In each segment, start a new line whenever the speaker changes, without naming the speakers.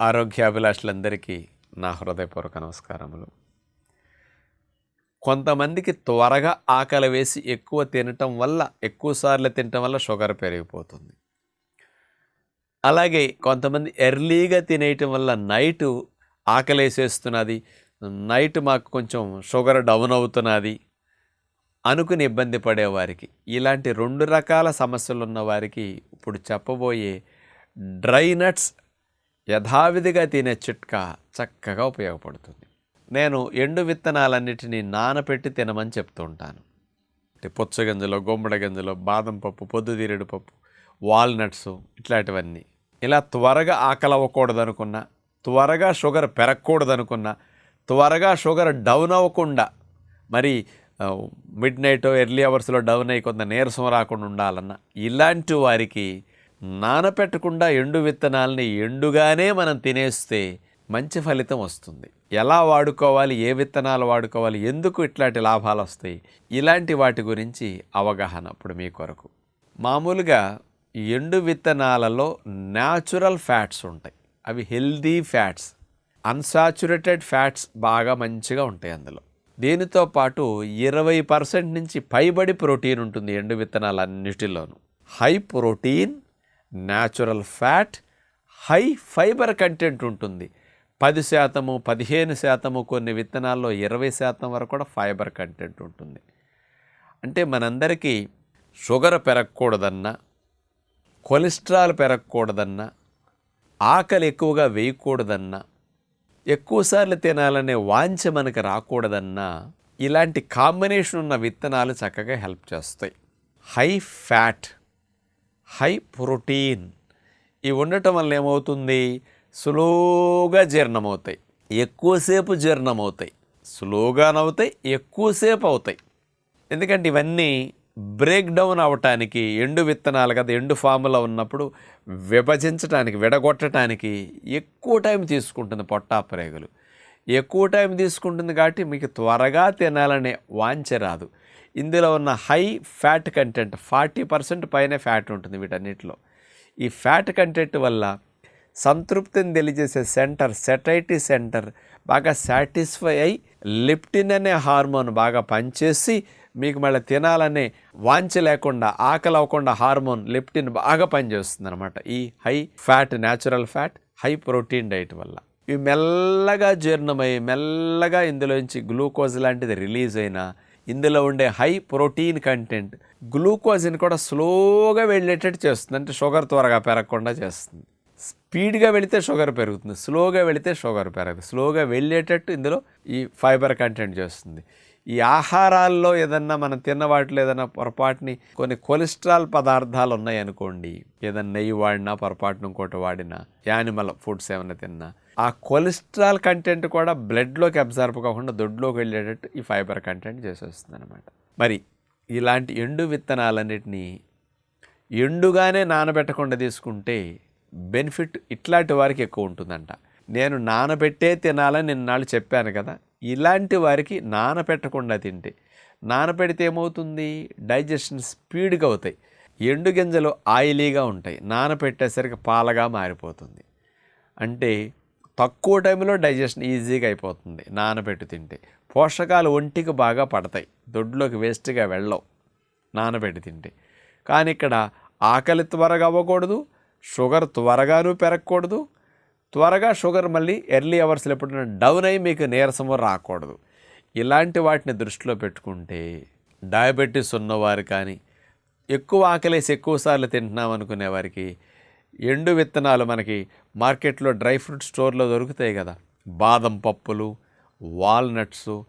ఆరోగ్యాభిలాషులందరికీ నా హృదయపూర్వక నమస్కారములు. కొంతమందికి త్వరగా ఆకలి వేసి ఎక్కువ తినటం వల్ల ఎక్కువసార్లు తినటం వల్ల షుగర్ పెరిగిపోతుంది. అలాగే కొంతమంది ఎర్లీగా తినేయటం వల్ల నైట్ ఆకలి వేసేస్తున్నది నైట్ మాకు కొంచెం షుగర్ డౌన్ అవుతున్నది అనుకుని ఇబ్బంది పడేవారికి ఇలాంటి రెండు రకాల సమస్యలు ఉన్న వారికి ఇప్పుడు చెప్పబోయే డ్రై నట్స్ యథావిధిగా తినే చిట్కా చక్కగా ఉపయోగపడుతుంది. నేను ఎండు విత్తనాలన్నిటినీ నానపెట్టి తినమని చెప్తూ ఉంటాను. అంటే పుచ్చగింజలో గుమ్మడి గింజలో బాదం పప్పు పొద్దుతీరెడు పప్పు వాల్నట్స్ ఇట్లాంటివన్నీ. ఇలా త్వరగా ఆకలి త్వరగా షుగర్ పెరగకూడదనుకున్నా త్వరగా షుగర్ డౌన్ అవ్వకుండా మరి మిడ్ నైట్ ఎర్లీ అవర్స్లో డౌన్ అయ్యి కొంత నీరసం రాకుండా ఉండాలన్న ఇలాంటి వారికి నానపెట్టకుండా ఎండు విత్తనాలని ఎండుగానే మనం తినేస్తే మంచి ఫలితం వస్తుంది. ఎలా వాడుకోవాలి ఏ విత్తనాలు వాడుకోవాలి ఎందుకు ఇట్లాంటి లాభాలు వస్తాయి ఇలాంటి వాటి గురించి అవగాహన ఇప్పుడు మీ కొరకు. మామూలుగా ఎండు విత్తనాలలో న్యాచురల్ ఫ్యాట్స్ ఉంటాయి. అవి హెల్దీ ఫ్యాట్స్ అన్సాచురేటెడ్ ఫ్యాట్స్ బాగా మంచిగా ఉంటాయి అందులో. దీనితో పాటు ఇరవై పర్సెంట్ నుంచి పైబడి ప్రోటీన్ ఉంటుంది ఎండు విత్తనాలన్నిటిలోనూ. High protein natural fat high fibre content ఉంటుంది. పది శాతము పదిహేను శాతము కొన్ని విత్తనాల్లో ఇరవై శాతం వరకు కూడా ఫైబర్ కంటెంట్ ఉంటుంది. అంటే మనందరికీ షుగర్ పెరగకూడదన్నా కొలెస్ట్రాల్ పెరగకూడదన్నా ఆకలి ఎక్కువగా వేయకూడదన్నా ఎక్కువసార్లు తినాలనే వాంఛ మనకు రాకూడదన్నా ఇలాంటి కాంబినేషన్ ఉన్న విత్తనాలు చక్కగా హెల్ప్ చేస్తాయి. High fat high protein. ఇవి ఉండటం వల్ల ఏమవుతుంది? స్లోగా జీర్ణమవుతాయి. ఎక్కువసేపు జీర్ణమవుతాయి. స్లోగానవుతాయి ఎక్కువసేపు అవుతాయి. ఎందుకంటే ఇవన్నీ బ్రేక్ డౌన్ అవటానికి ఎండు విత్తనాలు కదా ఎండు ఫాములో ఉన్నప్పుడు విభజించడానికి విడగొట్టడానికి ఎక్కువ టైం తీసుకుంటుంది పొట్టాపరేగులు ఎక్కువ టైం తీసుకుంటుంది కాబట్టి మీకు త్వరగా తినాలనే వాంఛ రాదు. ఇందులో ఉన్న high fat content forty percent పైన ఫ్యాట్ ఉంటుంది వీటన్నిటిలో. ఈ ఫ్యాట్ కంటెంట్ వల్ల సంతృప్తిని తెలియజేసే సెంటర్ సెటైటీ సెంటర్ బాగా సాటిస్ఫై అయి లిప్టిన్ అనే హార్మోన్ బాగా పనిచేసి మీకు మళ్ళీ తినాలనే వాంచ లేకుండా ఆకలి అవ్వకుండా హార్మోన్ లిప్టిన్ బాగా పనిచేస్తుంది అనమాట ఈ high fat natural fat high protein diet వల్ల. ఇవి మెల్లగా జీర్ణమై మెల్లగా ఇందులోంచి గ్లూకోజ్ లాంటిది రిలీజ్ అయినా ఇందులో ఉండే హై ప్రోటీన్ కంటెంట్ గ్లూకోజ్ని కూడా స్లోగా వెళ్ళేటట్టు చేస్తుంది. అంటే షుగర్ త్వరగా పెరగకుండా చేస్తుంది. స్పీడ్గా వెళితే షుగర్ పెరుగుతుంది. స్లోగా వెళితే షుగర్ పెరగదు. స్లోగా వెళ్ళేటట్టు ఇందులో ఈ ఫైబర్ కంటెంట్ చేస్తుంది. ఈ ఆహారాల్లో ఏదన్నా మనం తిన్న వాటిలో ఏదైనా పొరపాటుని కొన్ని కొలెస్ట్రాల్ పదార్థాలు ఉన్నాయనుకోండి ఏదైనా నెయ్యి వాడినా పొరపాటును ఇంకోటి వాడినా యానిమల్ ఫుడ్స్ ఏమైనా తిన్నా ఆ కొలెస్ట్రాల్ కంటెంట్ కూడా బ్లడ్లోకి అబ్జర్వ్ కాకుండా దొడ్లోకి వెళ్ళేటట్టు ఈ ఫైబర్ కంటెంట్ చేసేస్తుంది అనమాట మరి ఇలాంటి ఎండు విత్తనాలన్నిటినీ ఎండుగానే నానబెట్టకుండా తీసుకుంటే బెనిఫిట్ ఇట్లాంటి వారికి ఎక్కువ ఉంటుందంట. నేను నానబెట్టే తినాలని నిన్నాళ్ళు చెప్పాను కదా ఇలాంటి వారికి నానపెట్టకుండా తింటే. నానపెడితే ఏమవుతుంది? డైజెషన్ స్పీడ్గా అవుతాయి. ఎండు గింజలు ఆయిలీగా ఉంటాయి. నానపెట్టేసరికి పాలగా మారిపోతుంది. అంటే తక్కువ టైంలో డైజెషన్ ఈజీగా అయిపోతుంది నానబెట్టి తింటే. పోషకాలు ఒంటికి బాగా పడతాయి. దొడ్లోకి వేస్ట్గా వెళ్ళవు నానబెట్టి తింటే. కానీ ఇక్కడ ఆకలి త్వరగా అవ్వకూడదు షుగర్ త్వరగాను పెరగకూడదు త్వరగా షుగర్ మళ్ళీ ఎర్లీ అవర్స్లో ఎప్పుడైనా డౌన్ అయ్యి మీకు నీరసము రాకూడదు. ఇలాంటి వాటిని దృష్టిలో పెట్టుకుంటే డయాబెటీస్ ఉన్నవారు కానీ ఎక్కువ ఆకలేసి ఎక్కువసార్లు తింటున్నాం అనుకునే వారికి ఎండు విత్తనాలు మనకి మార్కెట్లో డ్రై ఫ్రూట్ స్టోర్లో దొరుకుతాయి కదా. బాదం పప్పులు వాల్నట్స్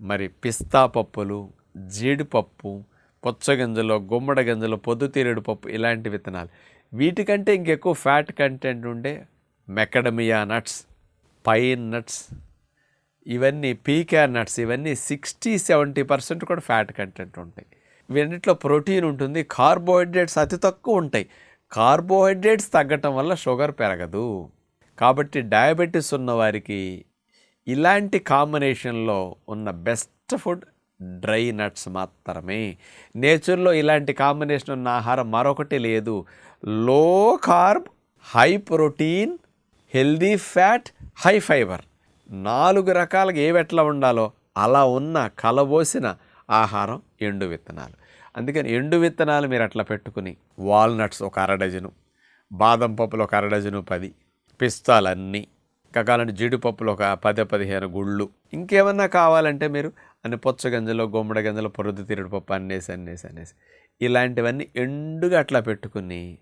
మరి పిస్తా పప్పులు జీడిపప్పు పుచ్చగింజలు గుమ్మడి గింజలు పొద్దుతీరుడు పప్పు ఇలాంటి విత్తనాలు. వీటికంటే ఇంకెక్కువ ఫ్యాట్ కంటెంట్ ఉండే మెకడమియా నట్స్ పైన్ నట్స్ ఇవన్నీ పీకా నట్స్ ఇవన్నీ సిక్స్టీ సెవెంటీ పర్సెంట్ కూడా ఫ్యాట్ కంటెంట్ ఉంటాయి. వీటిలో ప్రోటీన్ ఉంటుంది కార్బోహైడ్రేట్స్ అతి తక్కువ ఉంటాయి. కార్బోహైడ్రేట్స్ తగ్గటం వల్ల షుగర్ పెరగదు. కాబట్టి డయాబెటీస్ ఉన్నవారికి ఇలాంటి కాంబినేషన్లో ఉన్న బెస్ట్ ఫుడ్ డ్రై నట్స్ మాత్రమే. నేచర్లో ఇలాంటి కాంబినేషన్ ఉన్న ఆహారం మరొకటి లేదు. Low carb high protein healthy fat high fibre. నాలుగు రకాలుగా ఏవి ఎట్లా ఉండాలో అలా ఉన్న కలబోసిన ఆహారం ఎండు విత్తనాలు. అందుకని ఎండు విత్తనాలు మీరు అట్లా పెట్టుకుని వాల్నట్స్ ఒక అర డజను బాదం పప్పులు ఒక అర డజను పది పిస్తాలన్నీ ఇంకా కావాలంటే జీడిపప్పులు ఒక పది పదిహేను గుళ్ళు. ఇంకేమన్నా కావాలంటే మీరు అన్ని పొచ్చగంజలు గుమ్మడి గంజలు పొరుదు పప్పు అన్నేసి అన్నేసి అనేసి ఇలాంటివన్నీ ఎండుగా అట్లా పెట్టుకుని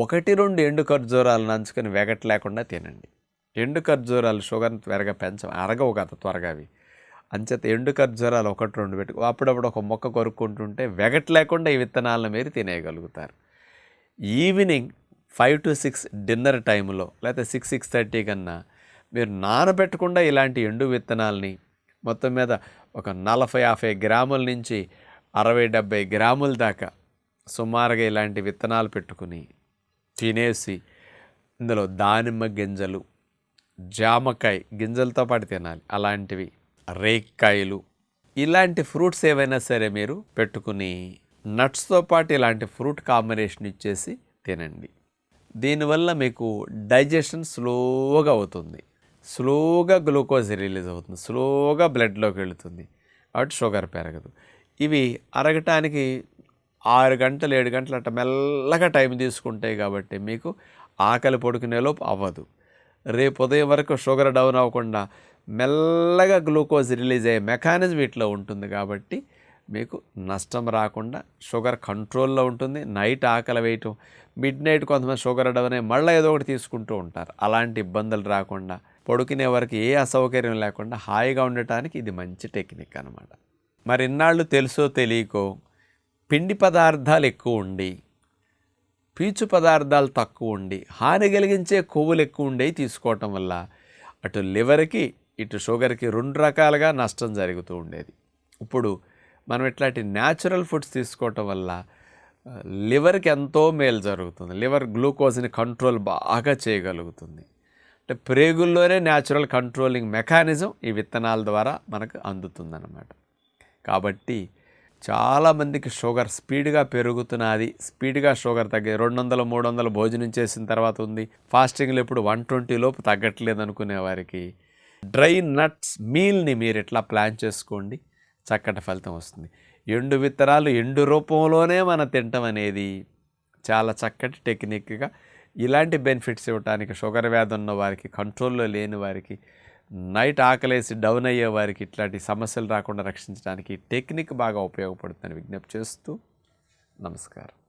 ఒకటి రెండు ఎండు ఖర్జూరాలు నంచుకొని వెగట్ లేకుండా తినండి. ఎండు ఖర్జూరాలు షుగర్ని త్వరగా పెంచ అరగవు కదా త్వరగా అవి. అంచేత ఎండు ఖర్జూరాలు ఒకటి రెండు పెట్టుకు అప్పుడప్పుడు ఒక మొక్క కొరుక్కుంటుంటే వెగట్ లేకుండా ఈ విత్తనాలను మీరు తినేయగలుగుతారు. Evening five to six dinner టైంలో లేకపోతే సిక్స్ సిక్స్ థర్టీ కన్నా మీరు నానబెట్టకుండా ఇలాంటి ఎండు విత్తనాలని మొత్తం మీద ఒక నలభై యాభై గ్రాముల నుంచి అరవై డెబ్బై గ్రాముల దాకా సుమారుగా ఇలాంటి విత్తనాలు పెట్టుకుని తినేసి ఇందులో దానిమ్మ గింజలు జామకాయ గింజలతో పాటు తినాలి. అలాంటివి రేక్కాయలు ఇలాంటి ఫ్రూట్స్ ఏవైనా సరే మీరు పెట్టుకుని నట్స్తో పాటు ఇలాంటి ఫ్రూట్ కాంబినేషన్ ఇచ్చేసి తినండి. దీనివల్ల మీకు డైజెషన్ స్లోగా అవుతుంది. స్లోగా గ్లూకోజ్ రిలీజ్ అవుతుంది. స్లోగా బ్లడ్లోకి వెళుతుంది. కాబట్టి షుగర్ పెరగదు. ఇవి అరగటానికి ఆరు గంటలు ఏడు గంటలు అట్ట మెల్లగా టైం తీసుకుంటాయి కాబట్టి మీకు ఆకలి పొడుకునేలోపు అవ్వదు. రేపు ఉదయం వరకు షుగర్ డౌన్ అవ్వకుండా మెల్లగా గ్లూకోజ్ రిలీజ్ అయ్యే మెకానిజం వీటిలో ఉంటుంది కాబట్టి మీకు నష్టం రాకుండా షుగర్ కంట్రోల్లో ఉంటుంది. నైట్ ఆకలి వేయటం మిడ్ నైట్ కొంతమంది షుగర్ డౌన్ అయ్యి మళ్ళీ ఏదో ఒకటి తీసుకుంటూ ఉంటారు. అలాంటి ఇబ్బందులు రాకుండా పడుకునే వరకు ఏ అసౌకర్యం లేకుండా హాయిగా ఉండటానికి ఇది మంచి టెక్నిక్ అనమాట మరి ఇన్నాళ్ళు తెలుసో తెలియకో పిండి పదార్థాలు ఎక్కువ ఉండి పీచు పదార్థాలు తక్కువ ఉండి హాని కలిగించే కొవ్వులు ఎక్కువ ఉండేవి తీసుకోవటం వల్ల అటు లివర్కి ఇటు షుగర్కి రెండు రకాలుగా నష్టం జరుగుతూ ఉండేది. ఇప్పుడు మనం ఇట్లాంటి న్యాచురల్ ఫుడ్స్ తీసుకోవటం వల్ల లివర్కి ఎంతో మేలు జరుగుతుంది. లివర్ గ్లూకోజ్ని కంట్రోల్ బాగా చేయగలుగుతుంది. అంటే ప్రేగుల్లోనే న్యాచురల్ కంట్రోలింగ్ మెకానిజం ఈ విత్తనాల ద్వారా మనకు అందుతుందన్నమాట. కాబట్టి చాలామందికి షుగర్ స్పీడ్గా పెరుగుతున్నది. స్పీడ్గా షుగర్ తగ్గే రెండు వందలు మూడు వందలు భోజనం చేసిన తర్వాత ఉంది. ఫాస్టింగ్లో ఇప్పుడు వన్ ట్వంటీ లోపు తగ్గట్లేదు అనుకునే వారికి డ్రై నట్స్ మీల్ని మీరు ఎట్లా ప్లాన్ చేసుకోండి? చక్కటి ఫలితం వస్తుంది. ఎండు విత్తనాలు ఎండు రూపంలోనే మనం తినటం అనేది చాలా చక్కటి టెక్నిక్గా ఇలాంటి బెనిఫిట్స్ ఇవ్వడానికి షుగర్ వ్యాధి ఉన్న వారికి కంట్రోల్లో లేని వారికి నైట్ ఆకలేసి డౌన్ అయ్యే వారికి ఇట్లాంటి సమస్యలు రాకుండా రక్షించడానికి టెక్నిక్ బాగా ఉపయోగపడుతుందని విజ్ఞప్తి చేస్తూ నమస్కారం.